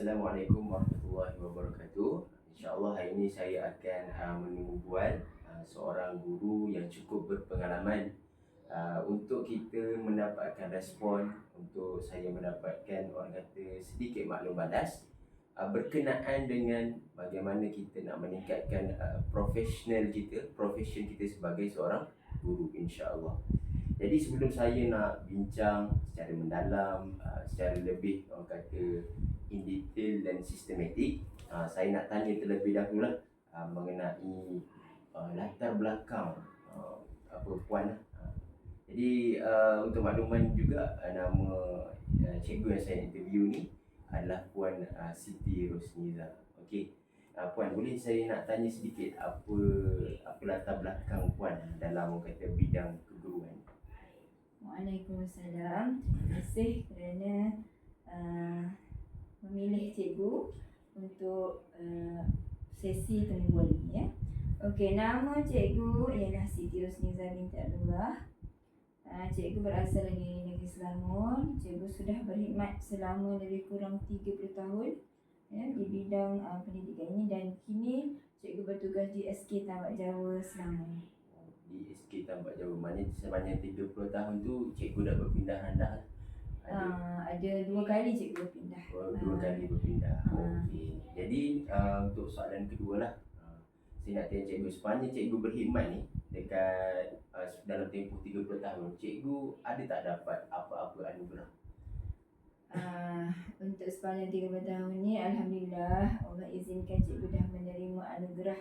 Assalamualaikum warahmatullahi wabarakatuh. InsyaAllah hari ini saya akan uh, menumbual uh, seorang guru yang cukup berpengalaman uh, untuk kita mendapatkan respon untuk saya mendapatkan orang kata sedikit maklum balas uh, berkenaan dengan bagaimana kita nak meningkatkan uh, profesional kita, profession kita sebagai seorang guru insya-Allah. Jadi sebelum saya nak bincang secara mendalam, uh, secara lebih orang kata in detail dan sistematik, uh, saya nak tanya terlebih dahulu uh, mengenai uh, latar belakang uh, apa puan. Uh, jadi uh, untuk makluman juga uh, nama uh, cikgu yang saya interview ni adalah puan uh, Siti Rosniza. Okey. Uh, puan boleh saya nak tanya sedikit apa apa latar belakang puan dalam kata bidang keguruan? Waalaikumsalam. Terima kasih kerana uh, memilih cikgu untuk uh, sesi penungguan ini ya. Okey, nama cikgu ialah Siti Rosniza binti Abdullah. Uh, cikgu berasal dari Negeri Selangor. Cikgu sudah berkhidmat selama lebih kurang 30 tahun ya, di bidang uh, pendidikan ini dan kini cikgu bertugas di SK Tambak Jawa Selangor di SK Tambak Jawa Mana sebanyak 30 tahun tu cikgu dah berpindah anda ada, uh, ada dua kali cikgu berpindah. Oh, dua kali berpindah. Uh, okey. Jadi uh, untuk soalan kedua lah. Uh, saya nak tanya cikgu sepanjang cikgu berkhidmat ni dekat uh, dalam tempoh 30 tahun cikgu ada tak dapat apa-apa anugerah? Uh, untuk sepanjang 30 tahun ni Alhamdulillah Allah izinkan cikgu dah menerima anugerah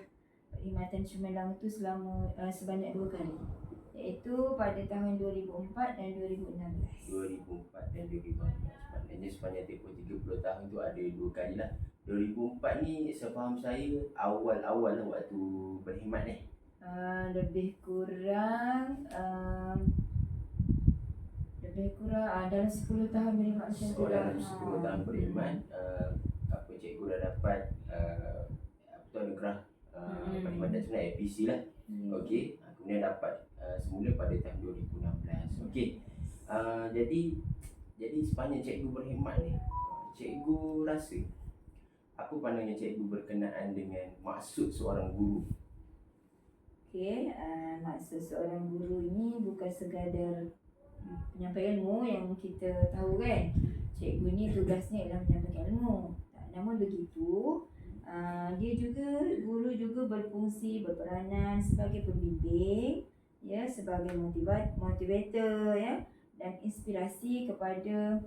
perkhidmatan cemerlang tu selama uh, sebanyak dua kali iaitu pada tahun 2004 dan 2016 2004 dan 2016 maknanya sepanjang tempoh 30 tahun tu ada dua kali lah 2004 ni sepaham saya awal-awal lah waktu berkhidmat ni uh, lebih kurang uh, lebih kurang uh, dalam 10 tahun berkhidmat macam tu lah dalam 10 tahun berkhidmat uh, apa cikgu dah dapat uh, apa tu anugerah hmm. perkhidmatan sebenarnya APC lah. Hmm. Okey, kemudian dapat uh, semula pada tahun 2016. Okey. Uh, jadi jadi sepanjang cikgu berkhidmat ni, cikgu rasa apa pandangan cikgu berkenaan dengan maksud seorang guru? Okey, uh, maksud seorang guru ini bukan sekadar penyampaian ilmu yang kita tahu kan. Cikgu ni tugasnya ialah menyampaikan ilmu. Namun begitu, Ah, dia juga guru juga berfungsi berperanan sebagai pembimbing ya sebagai motivat motivator ya dan inspirasi kepada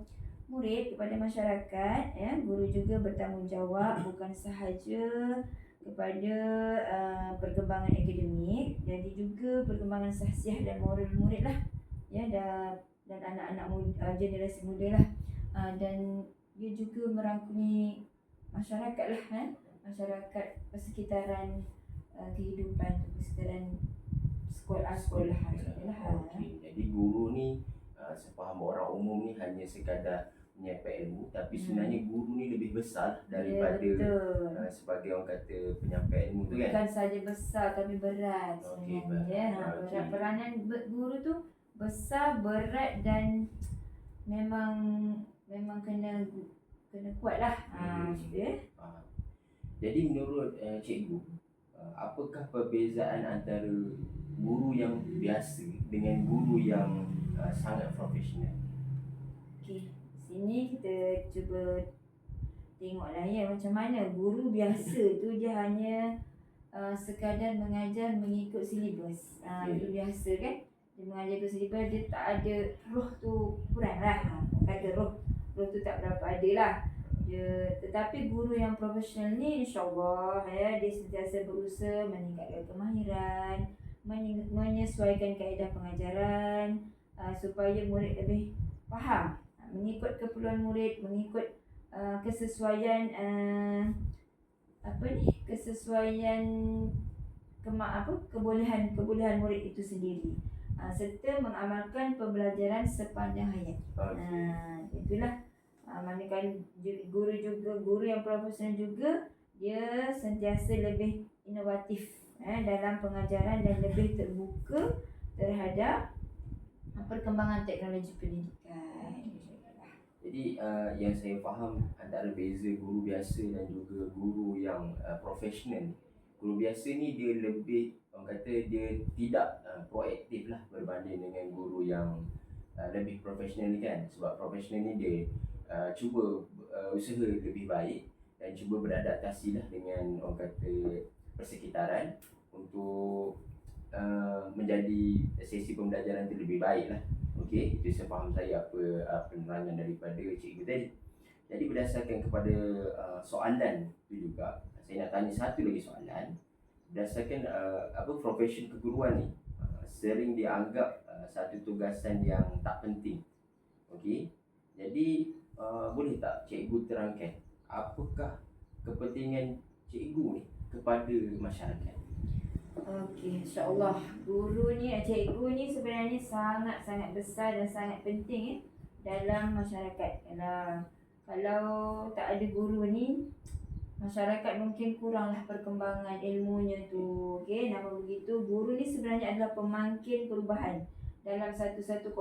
murid kepada masyarakat ya guru juga bertanggungjawab bukan sahaja kepada uh, perkembangan akademik jadi juga perkembangan sahsiah dan moral murid lah ya dan dan anak-anak muda, uh, generasi muda lah uh, dan dia juga merangkumi masyarakat lah eh? masyarakat persekitaran uh, kehidupan persekitaran sekolah sekolah sekolah okay. jadi guru ni uh, sepaham orang umum ni hanya sekadar menyampai ilmu tapi hmm. sebenarnya guru ni lebih besar daripada yeah, uh, sebagai orang kata penyampai ilmu tu kan bukan saja besar tapi berat okay, sebenarnya ha, okay. berat peranan guru tu besar berat dan memang memang kena kena kuat lah hmm. ha, ya. Jadi menurut uh, cikgu, uh, apakah perbezaan antara guru yang biasa dengan guru yang uh, sangat profesional? Okey, sini kita cuba tengoklah ya macam mana guru biasa tu dia hanya uh, sekadar mengajar mengikut silibus. Uh, okay. Itu biasa kan? Dia mengajar ke silibus dia tak ada roh tu kurang lah. Kata roh roh tu tak berapa ada lah dia tetapi guru yang profesional ni insyaallah ya dia sentiasa berusaha meningkatkan kemahiran menyesuaikan kaedah pengajaran uh, supaya murid lebih faham uh, mengikut keperluan murid mengikut uh, kesesuaian uh, apa ni kesesuaian kema apa kebolehan kebolehan murid itu sendiri uh, serta mengamalkan pembelajaran sepanjang hayat. Okay. Uh, itulah uh, manakala guru juga guru yang profesional juga dia sentiasa lebih inovatif eh, dalam pengajaran dan lebih terbuka terhadap perkembangan teknologi pendidikan. Jadi uh, yang saya faham antara beza guru biasa dan juga guru yang uh, profesional. Guru biasa ni dia lebih orang kata dia tidak uh, proaktif lah berbanding dengan guru yang uh, lebih profesional ni kan. Sebab profesional ni dia uh, cuba uh, usaha lebih baik dan cuba beradaptasi lah dengan orang kata persekitaran untuk uh, menjadi sesi pembelajaran tu lebih baik lah. Okey, itu sepaham saya apa uh, penerangan daripada cikgu tadi. Jadi berdasarkan kepada uh, soalan tu juga, saya nak tanya satu lagi soalan. Berdasarkan uh, apa profession keguruan ni uh, sering dianggap uh, satu tugasan yang tak penting. Okey. Jadi uh, boleh tak cikgu terangkan apakah kepentingan cikgu ni kepada masyarakat? Okey, insyaAllah. Guru ni, cikgu ni sebenarnya sangat-sangat besar dan sangat penting eh, dalam masyarakat. Kalau, kalau tak ada guru ni Masyarakat mungkin kuranglah perkembangan ilmunya tu. Okey, nama begitu? Guru ni sebenarnya adalah pemangkin perubahan Dalam satu-satu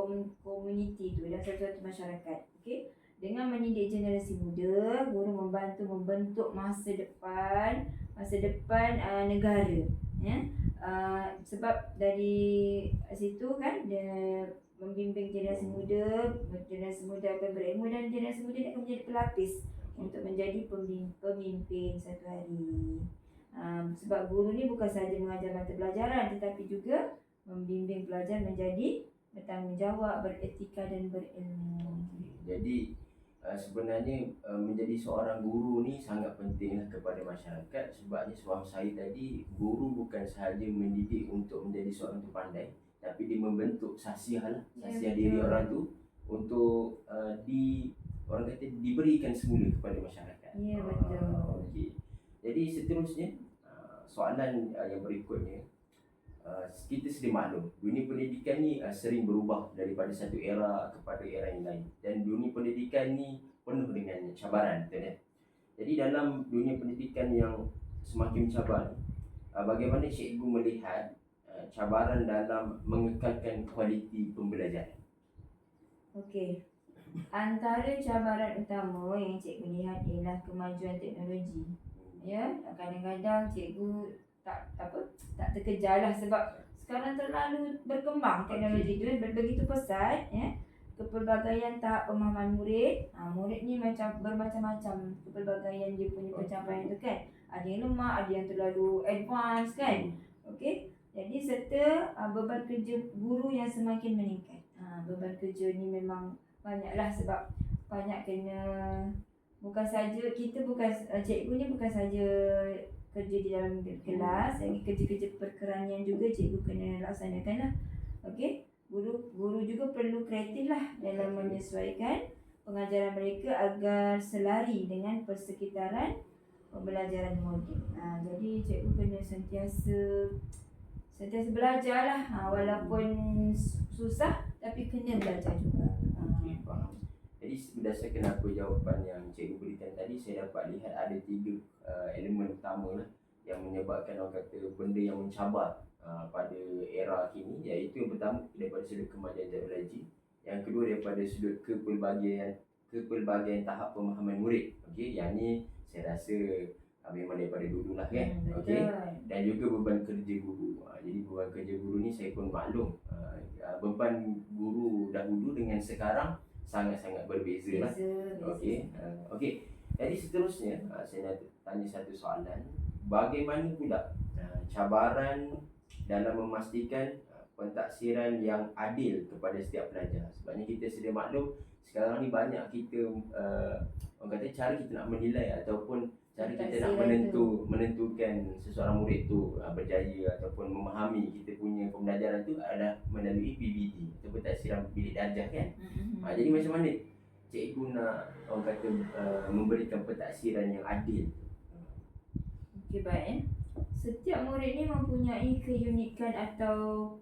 komuniti tu, dalam satu-satu masyarakat. Okey, dengan mendidik generasi muda Guru membantu membentuk masa depan Masa depan uh, negara ya. Uh, sebab dari situ kan dia membimbing generasi muda generasi muda akan berilmu dan generasi muda akan menjadi pelapis untuk menjadi pemimpin satu hari. Um, sebab guru ni bukan sahaja mengajar mata pelajaran tetapi juga membimbing pelajar menjadi bertanggungjawab beretika dan berilmu. Jadi uh, sebenarnya uh, menjadi seorang guru ni sangat pentinglah kepada masyarakat sebabnya sebab saya tadi guru bukan sahaja mendidik untuk menjadi seorang tu pandai tapi dia membentuk sasiah lah ya, sasiah diri orang tu untuk uh, di orang kata diberikan semula kepada masyarakat. Ya betul. Uh, okay. Jadi seterusnya uh, soalan uh, yang berikutnya uh, kita sedia maklum dunia pendidikan ni uh, sering berubah daripada satu era kepada era yang lain. Dan dunia pendidikan ni penuh dengan cabaran ya jadi dalam dunia pendidikan yang semakin cabar uh, bagaimana cikgu melihat uh, cabaran dalam mengekalkan kualiti pembelajaran? Okey. Antara cabaran utama yang cikgu lihat ialah kemajuan teknologi. Ya kadang-kadang cikgu tak apa tak terkejar lah sebab sekarang terlalu berkembang teknologi. Tu begitu pesat ya kepelbagaian tahap pemahaman murid. Ha, murid ni macam bermacam-macam kepelbagaian dia punya pencapaian tu kan. Ada yang lemah ada yang terlalu advance kan. Okey. Jadi serta uh, beban kerja guru yang semakin meningkat. Ha, beban kerja ni memang banyaklah sebab banyak kena bukan saja kita bukan uh, cikgu ni bukan saja kerja di dalam kelas lagi kerja-kerja perkeranian juga cikgu kena laksanakan lah. Okey? Guru guru juga perlu kreatif lah dalam menyesuaikan pengajaran mereka agar selari dengan persekitaran pembelajaran moden ha, jadi cikgu kena sentiasa sentiasa belajar lah. Ha, walaupun susah tapi kena belajar juga. Ha. Jadi berdasarkan apa jawapan yang cikgu berikan tadi Saya dapat lihat ada tiga uh, elemen utama lah Yang menyebabkan orang kata benda yang mencabar uh, pada era kini. Iaitu yang pertama daripada sudut kemajuan teknologi. Yang kedua daripada sudut kepelbagaian Kepelbagaian tahap pemahaman murid. Okey, yang ni saya rasa uh, memang daripada dulu lah kan? Hmm, Okey, dan juga beban kerja guru. Uh, Jadi beban kerja guru ni saya pun maklum uh, Beban guru dahulu dengan sekarang sangat-sangat berbeza lah. Okey. Uh, Okey. Jadi seterusnya uh, saya nak tanya satu soalan. Bagaimana pula uh, cabaran dalam memastikan uh, pentaksiran yang adil kepada setiap pelajar? Sebabnya kita sedia maklum sekarang ni banyak kita uh, orang kata cara kita nak menilai ataupun cara kita nak menentu menentukan seseorang murid tu uh, berjaya ataupun memahami kita punya pembelajaran tu adalah melalui PBD ataupun taksiran bilik darjah kan. Mm-hmm. Uh, jadi macam mana cikgu nak orang kata uh, memberikan pentaksiran yang adil? Okey baik eh. Setiap murid ni mempunyai keunikan atau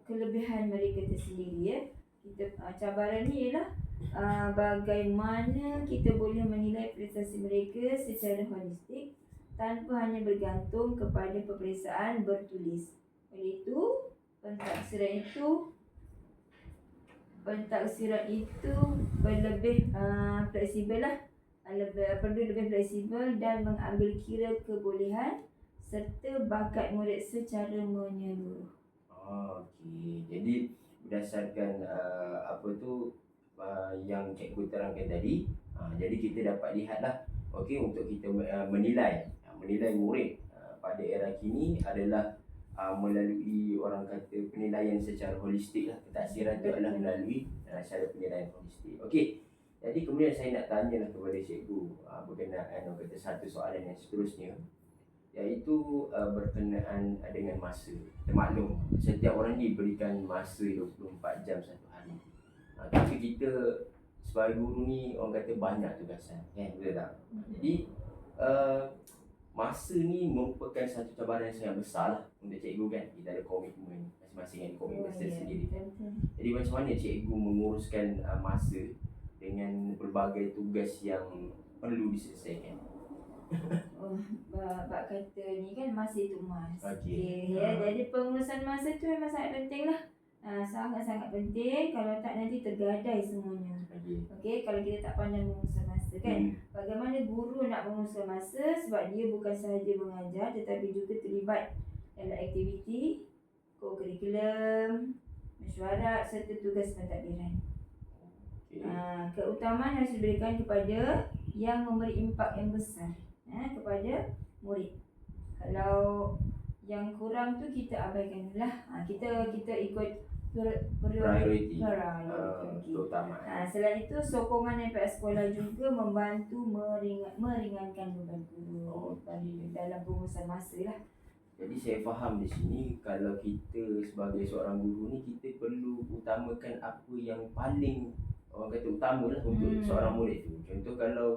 kelebihan mereka tersendiri ya. Kita uh, cabaran ni ialah uh, bagaimana kita boleh menilai prestasi mereka secara holistik tanpa hanya bergantung kepada peperiksaan bertulis. Oleh itu, pentaksiran itu pentaksiran itu berlebih uh, fleksibel lah uh, lebih, perlu lebih fleksibel dan mengambil kira kebolehan serta bakat murid secara menyeluruh. Oh, okey. Jadi berdasarkan uh, apa tu uh, yang cikgu terangkan tadi, uh, jadi kita dapat lihatlah okey untuk kita uh, menilai uh, menilai murid uh, pada era kini adalah uh, melalui orang kata penilaian secara holistik lah. Ketaksiran itu adalah melalui uh, cara penilaian holistik. Okey. Jadi kemudian saya nak tanya lah kepada cikgu uh, berkenaan orang kata satu soalan yang seterusnya iaitu uh, berkenaan dengan masa. Kita maklum setiap orang diberikan masa 24 jam satu Uh, tapi kita sebagai guru ni orang kata banyak tugasan, kan? Betul tak? Jadi uh, masa ni merupakan satu cabaran yang sangat besar lah untuk cikgu kan. Kita ada komitmen masing-masing ada komitmen Oh, oh, ya, sendiri. betul-betul. Jadi macam mana cikgu menguruskan uh, masa dengan berbagai tugas yang perlu diselesaikan? Oh, bab kata ni kan masa itu emas. Okey. Okay, ya. Ha. Jadi pengurusan masa tu memang sangat penting lah. Ha, sangat-sangat penting kalau tak nanti tergadai semuanya. Okey. Okey, kalau kita tak pandai menguruskan masa kan. Hmm. Bagaimana guru nak menguruskan masa sebab dia bukan sahaja mengajar tetapi juga terlibat dalam aktiviti, co-curriculum, mesyuarat serta tugas pentadbiran. Okey. Ha, keutamaan harus diberikan kepada yang memberi impak yang besar ha, kepada murid. Kalau yang kurang tu kita abaikan lah. Ha, kita kita ikut Priority. priority. Uh, Okey. keutamaan. Ha, selain itu sokongan daripada sekolah juga membantu meringan, meringankan beban guru Okey. dalam pengurusan masa lah. Jadi saya faham di sini kalau kita sebagai seorang guru ni kita perlu utamakan apa yang paling orang kata utama lah untuk Hmm. seorang murid tu. Contoh kalau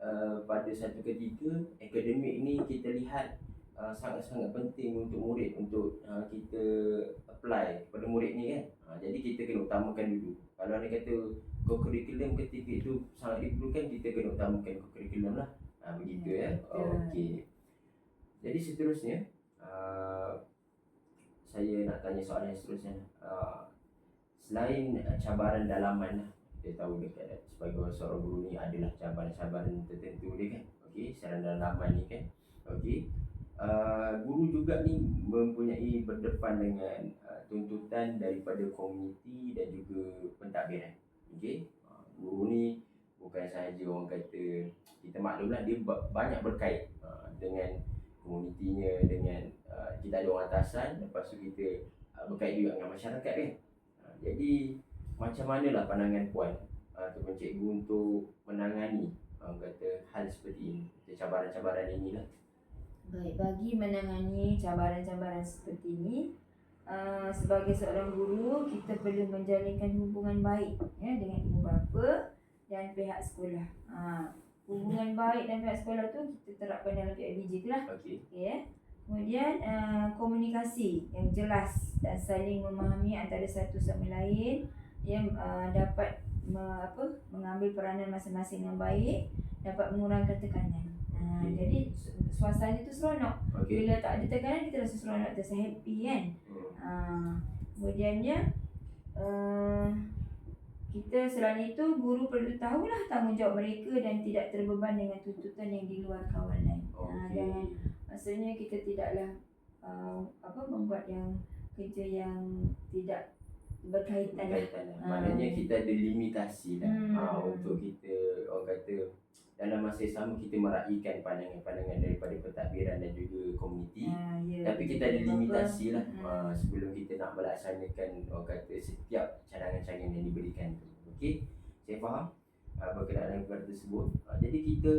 uh, pada satu ketika akademik ni kita lihat uh, sangat-sangat penting untuk murid untuk uh, kita apply kepada murid ni kan. Uh, jadi kita kena utamakan dulu. Kalau dia kata co-curriculum ketika itu sangat diperlukan kita kena utamakan co-curriculum lah. Uh, begitu ya. Betul. Okey. Jadi seterusnya uh, saya nak tanya soalan yang seterusnya. Uh, selain cabaran dalaman lah, kita tahu dekat sebagai seorang guru ni adalah cabaran-cabaran tertentu dia kan. Okey, secara dalaman ni kan. Okey. Uh, guru juga ni mempunyai berdepan dengan uh, tuntutan daripada komuniti dan juga pentadbiran. Okey. Uh, guru ni bukan sahaja orang kata kita maklumlah dia ba- banyak berkait uh, dengan komunitinya dengan uh, kita ada orang atasan lepas tu kita uh, berkait juga dengan masyarakat kan. Uh, jadi macam manalah pandangan puan uh, ataupun cikgu untuk menangani orang kata hal seperti ini, cabaran-cabaran inilah. Baik, bagi menangani cabaran-cabaran seperti ini, uh, sebagai seorang guru, kita perlu menjalinkan hubungan baik ya, dengan ibu bapa dan pihak sekolah. Uh, hubungan baik dan pihak sekolah tu kita terapkan dalam PIBG tu lah. Okay, ya. Kemudian uh, komunikasi yang jelas dan saling memahami antara satu sama lain yang uh, dapat me, apa, mengambil peranan masing-masing yang baik dapat mengurangkan tekanan. Okey. Jadi su- suasana itu seronok. Okey. Bila tak ada tekanan kita rasa seronok, terasa happy kan. Hmm. Uh, kemudiannya uh, kita selain itu guru perlu tahulah tanggungjawab mereka dan tidak terbeban dengan tuntutan yang di luar kawalan. Uh, Okey. jangan maksudnya kita tidaklah uh, apa membuat yang kerja yang tidak berkaitan. Berkaitan lah. Ah. Maknanya kita ada limitasi lah Hmm. ah, untuk kita orang kata dalam masa yang sama kita meraihkan pandangan-pandangan daripada pentadbiran dan juga komuniti. Uh, ya, Tapi kita ada limitasi lah uh, sebelum kita nak melaksanakan orang kata setiap cadangan-cadangan yang diberikan tu. Okey, saya faham uh, berkenaan dengan perkara tersebut. Uh, jadi kita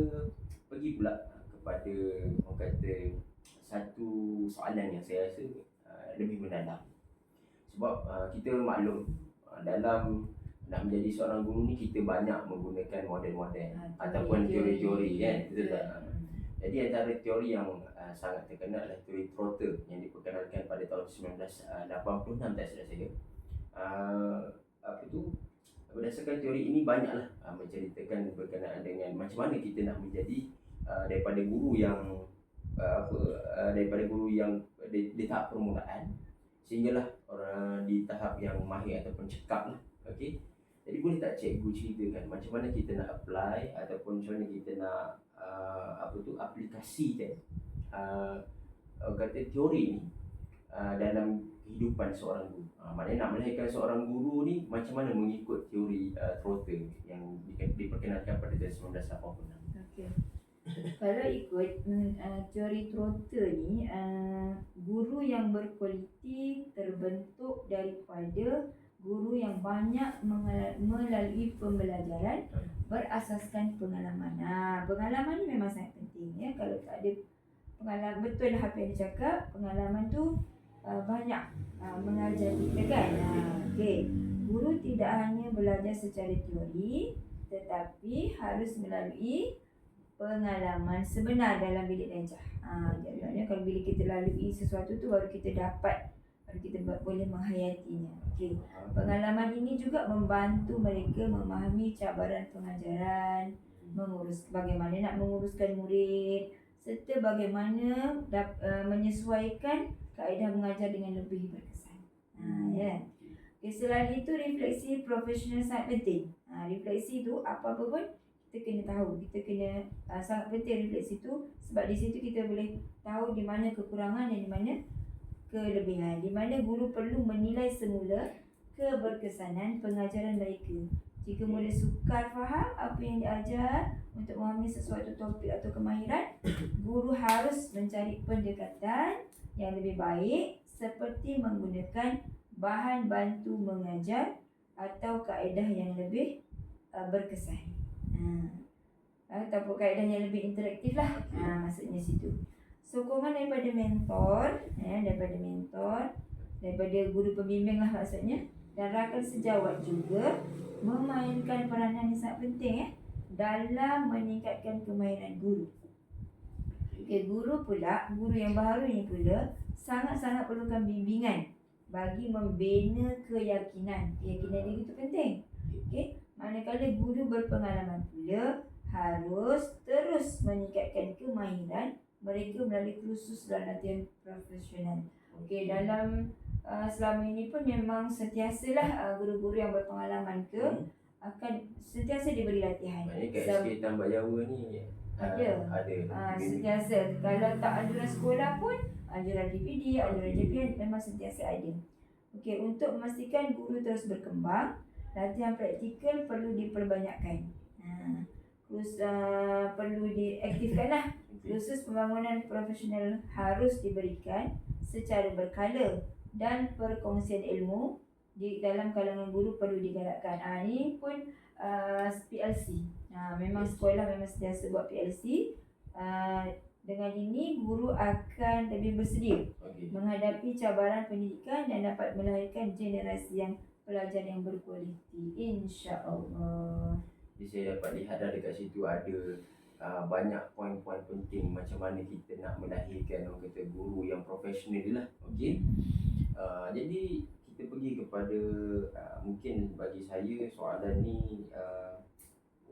pergi pula kepada orang kata satu soalan yang saya rasa uh, lebih mendalam. Sebab uh, kita maklum uh, dalam nak menjadi seorang guru ni kita banyak menggunakan model-model Ah, ataupun teori-teori kan betul tak? Hmm. Jadi antara teori yang uh, sangat terkenal adalah teori Trotter yang diperkenalkan pada tahun 1986 tak silap saya. Uh, apa tu? Berdasarkan teori ini banyaklah uh, menceritakan berkenaan dengan macam mana kita nak menjadi uh, daripada guru yang uh, apa uh, daripada guru yang di, di tahap permulaan sehinggalah orang di tahap yang mahir ataupun cekap lah Okey. Jadi boleh tak cikgu ceritakan macam mana kita nak apply ataupun macam mana kita nak uh, apa tu aplikasikan uh, kata teori ni uh, dalam kehidupan seorang guru. Uh, maknanya nak melahirkan seorang guru ni macam mana mengikut teori uh, Trotter yang di- diperkenalkan pada tahun 1986. Okey. Kalau ikut mm, uh, teori Trotter ni, uh, guru yang berkualiti terbentuk daripada guru yang banyak melalui pembelajaran berasaskan pengalaman. Nah, pengalaman ni memang sangat penting ya. Kalau tak ada pengalaman betul lah apa yang dia cakap, pengalaman tu uh, banyak uh, mengajar kita kan. Nah, okey. Guru tidak hanya belajar secara teori tetapi harus melalui pengalaman sebenar dalam bilik darjah. Ha, jadi maknanya kalau bila kita lalui sesuatu tu baru kita dapat baru kita ba- boleh menghayatinya. Okey. Pengalaman ini juga membantu mereka memahami cabaran pengajaran, mengurus bagaimana nak menguruskan murid serta bagaimana dap, uh, menyesuaikan kaedah mengajar dengan lebih berkesan. Ha, ya. Okay, selain itu refleksi profesional sangat penting. Ha, refleksi tu apa-apa pun kita kena tahu. Kita kena uh, sangat penting refleksi tu sebab di situ kita boleh tahu di mana kekurangan dan di mana kelebihan. Di mana guru perlu menilai semula keberkesanan pengajaran mereka. Jika mula sukar faham apa yang diajar untuk memahami sesuatu topik atau kemahiran, guru harus mencari pendekatan yang lebih baik seperti menggunakan bahan bantu mengajar atau kaedah yang lebih uh, berkesan. Ha. Ataupun kaedah yang lebih interaktif lah. Ha, maksudnya situ. Sokongan daripada mentor, ya, daripada mentor, daripada guru pembimbing lah maksudnya. Dan rakan sejawat juga memainkan peranan yang sangat penting ya dalam meningkatkan kemahiran guru. Okay, guru pula, guru yang baru ni pula sangat-sangat perlukan bimbingan bagi membina keyakinan. Keyakinan diri itu penting. Okey, manakala guru berpengalaman pula harus terus meningkatkan kemahiran mereka melalui kursus dan latihan profesional. Okey, dalam uh, selama ini pun memang sentiasalah uh, guru-guru yang berpengalaman ke Hmm. akan sentiasa diberi latihan. Maknanya kat SK Tambak Jawa ni uh, Ada. ada. Ah, Bimbing. sentiasa kalau tak anjuran sekolah pun anjuran DPD, anjuran JPN memang sentiasa ada. Okey, untuk memastikan guru terus berkembang, latihan praktikal perlu diperbanyakkan. Ha, terus uh, perlu diaktifkan Khusus pembangunan profesional harus diberikan secara berkala dan perkongsian ilmu di dalam kalangan guru perlu digalakkan. Ah ini pun uh, PLC. Ha, memang sekolah memang sentiasa buat PLC. Uh, dengan ini guru akan lebih bersedia Okey. menghadapi cabaran pendidikan dan dapat melahirkan generasi yang pelajar yang berkualiti. Insya-Allah. Jadi saya dapat lihat dah dekat situ ada uh, banyak poin-poin penting macam mana kita nak melahirkan orang kata guru yang profesional lah. Okey. Uh, jadi kita pergi kepada uh, mungkin bagi saya soalan ni uh,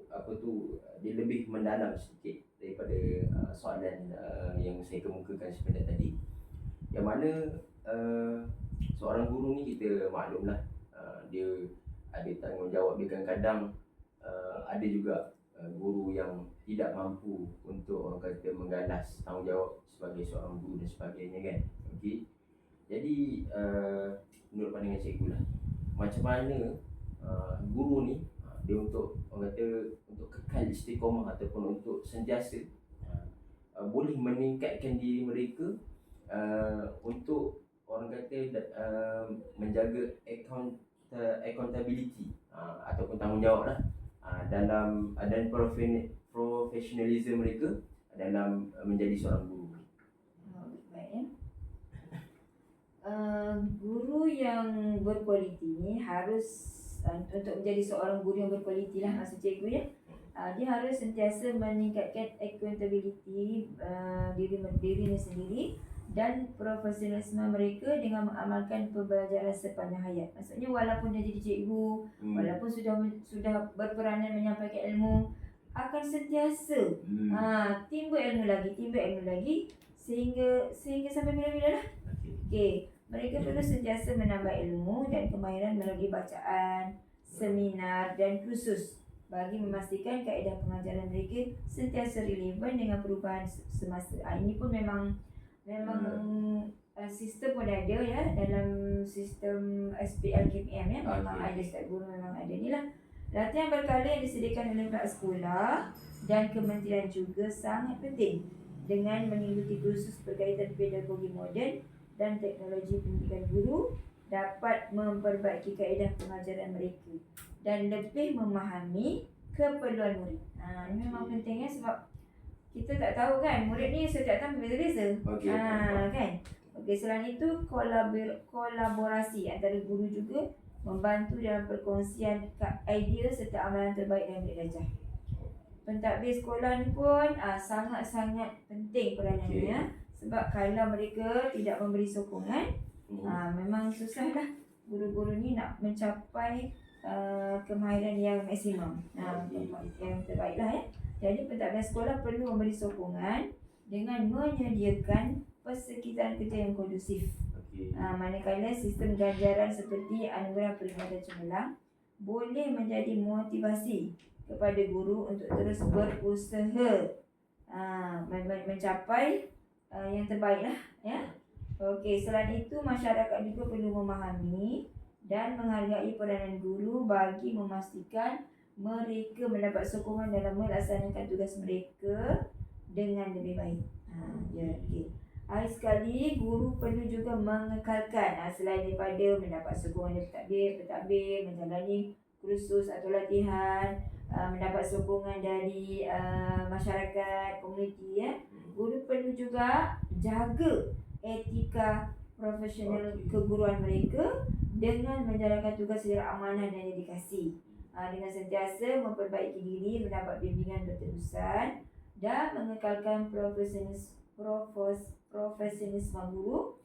apa tu dia lebih mendalam sedikit daripada uh, soalan uh, yang saya kemukakan sebentar tadi. Yang mana uh, seorang guru ni kita maklumlah uh, dia ada tanggungjawab dia kadang-kadang uh, ada juga uh, guru yang tidak mampu untuk orang kata mengganas tanggungjawab sebagai seorang guru dan sebagainya kan. Okey. Jadi uh, menurut pandangan cikgu lah macam mana uh, guru ni uh, dia untuk orang kata untuk kekal istiqamah ataupun untuk sentiasa uh, boleh meningkatkan diri mereka uh, untuk orang kata uh, menjaga account uh, accountability uh, ataupun tanggungjawab lah uh, dalam uh, dan profen- professionalism mereka dalam uh, menjadi seorang guru. Oh, baik ya. Uh, guru yang berkualiti ni harus uh, untuk menjadi seorang guru yang berkualiti lah maksud cikgu ya. Uh, dia harus sentiasa meningkatkan accountability uh, diri dirinya sendiri dan profesionalisme mereka dengan mengamalkan pembelajaran sepanjang hayat. Maksudnya walaupun dia jadi cikgu, Hmm. walaupun sudah sudah berperanan menyampaikan ilmu akan sentiasa Hmm. ha, timbul ilmu lagi, timbul ilmu lagi sehingga sehingga sampai bila-bila lah. Okey. Mereka perlu sentiasa menambah ilmu dan kemahiran melalui bacaan, seminar dan kursus bagi memastikan kaedah pengajaran mereka sentiasa relevan dengan perubahan semasa. Ha, ini pun memang memang uh, sistem pun ada ya dalam sistem SPL KPM ya memang Okay. ada setiap guru memang ada ni lah. Latihan berkala yang disediakan oleh pihak sekolah dan kementerian juga sangat penting dengan mengikuti kursus berkaitan pedagogi moden dan teknologi pendidikan guru dapat memperbaiki kaedah pengajaran mereka dan lebih memahami keperluan murid. Ha, ini memang penting ya sebab kita tak tahu kan murid ni setiap tahun berbeza-beza. Okey. Ha, kan? Okey, selain itu kolabor, kolaborasi antara guru juga membantu dalam perkongsian idea serta amalan terbaik dalam belajar. Pentadbir sekolah ni pun ah, sangat-sangat penting peranannya Okey. ya. sebab kalau mereka tidak memberi sokongan Hmm. ah, memang susah lah guru-guru ni nak mencapai ah, kemahiran yang maksimum ah, Okey. yang terbaik lah ya. Jadi pentadbir sekolah perlu memberi sokongan dengan menyediakan persekitaran kerja yang kondusif Okey. Ha, manakala sistem ganjaran seperti anugerah perkhidmatan cemerlang boleh menjadi motivasi kepada guru untuk terus berusaha ha, men- men- mencapai uh, yang terbaik lah ya. Okey, selain itu masyarakat juga perlu memahami dan menghargai peranan guru bagi memastikan mereka mendapat sokongan dalam melaksanakan tugas mereka dengan lebih baik. Ha, ya, okey. Akhir sekali, guru perlu juga mengekalkan ha, selain daripada mendapat sokongan dari pentadbir, pentadbir, menjalani kursus atau latihan, uh, mendapat sokongan dari uh, masyarakat, komuniti ya. Guru perlu juga jaga etika profesional Okey. keguruan mereka dengan menjalankan tugas secara amanah dan dedikasi. Dengan sentiasa memperbaiki diri, mendapat bimbingan berterusan dan mengekalkan profesionalis profes, profesionalisme guru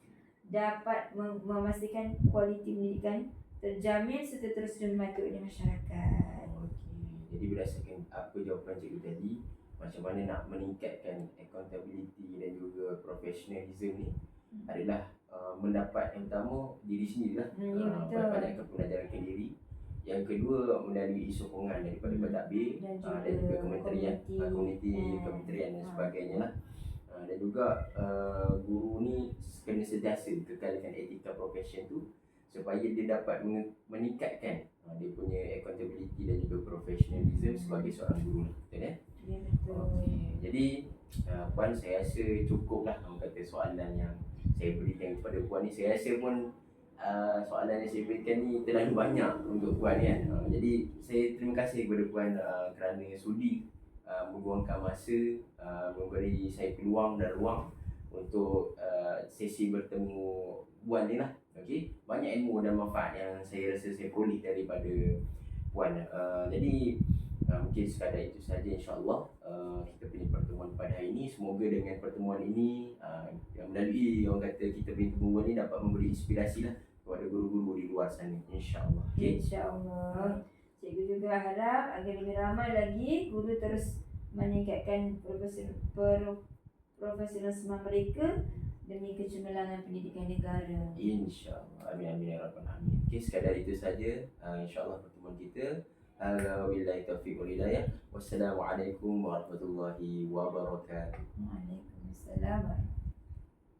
dapat mem- memastikan kualiti pendidikan terjamin serta terus dinikmati oleh masyarakat. Okey. Jadi berdasarkan apa jawapan cikgu tadi, macam mana nak meningkatkan accountability dan juga professionalism ni Hmm. adalah uh, mendapat yang pertama diri sendiri lah. Hmm, ya, uh, betul. Banyakkan pengajaran diri. Yang kedua melalui sokongan daripada Hmm. pentadbir Dan uh, juga dan juga kementerian, komuniti. uh, komuniti, Hmm. kementerian dan Hmm. sebagainya lah. Uh, dan juga uh, guru ni kena sentiasa kekalkan etika profession tu supaya dia dapat meningkatkan uh, dia punya accountability dan juga professionalism sebagai seorang guru lah. Betul ya? Ya betul. Okey. Jadi uh, Puan saya rasa cukup lah orang kata soalan yang saya berikan kepada Puan ni Saya rasa pun uh, soalan yang saya berikan ni terlalu banyak untuk Puan kan uh, Jadi saya terima kasih kepada Puan uh, kerana sudi uh, meluangkan masa uh, Memberi saya peluang dan ruang untuk uh, sesi bertemu Puan ni lah okay? Banyak ilmu dan manfaat yang saya rasa saya peroleh daripada Puan uh, Jadi uh, mungkin sekadar itu saja insyaAllah uh, kita punya pertemuan pada hari ini semoga dengan pertemuan ini uh, yang melalui orang kata kita punya pertemuan ini dapat memberi inspirasi lah kepada guru-guru di luar sana insyaAllah okay? InsyaAllah. Cikgu juga harap agar lebih ramai lagi guru terus meningkatkan profesionalisme mereka demi kecemerlangan pendidikan negara. InsyaAllah. Amin amin ya rabbal alamin. Okay sekadar itu saja. Uh, InsyaAllah pertemuan kita. Wabillahi taufiq wal hidayah. Wassalamualaikum warahmatullahi wabarakatuh. Waalaikumsalam.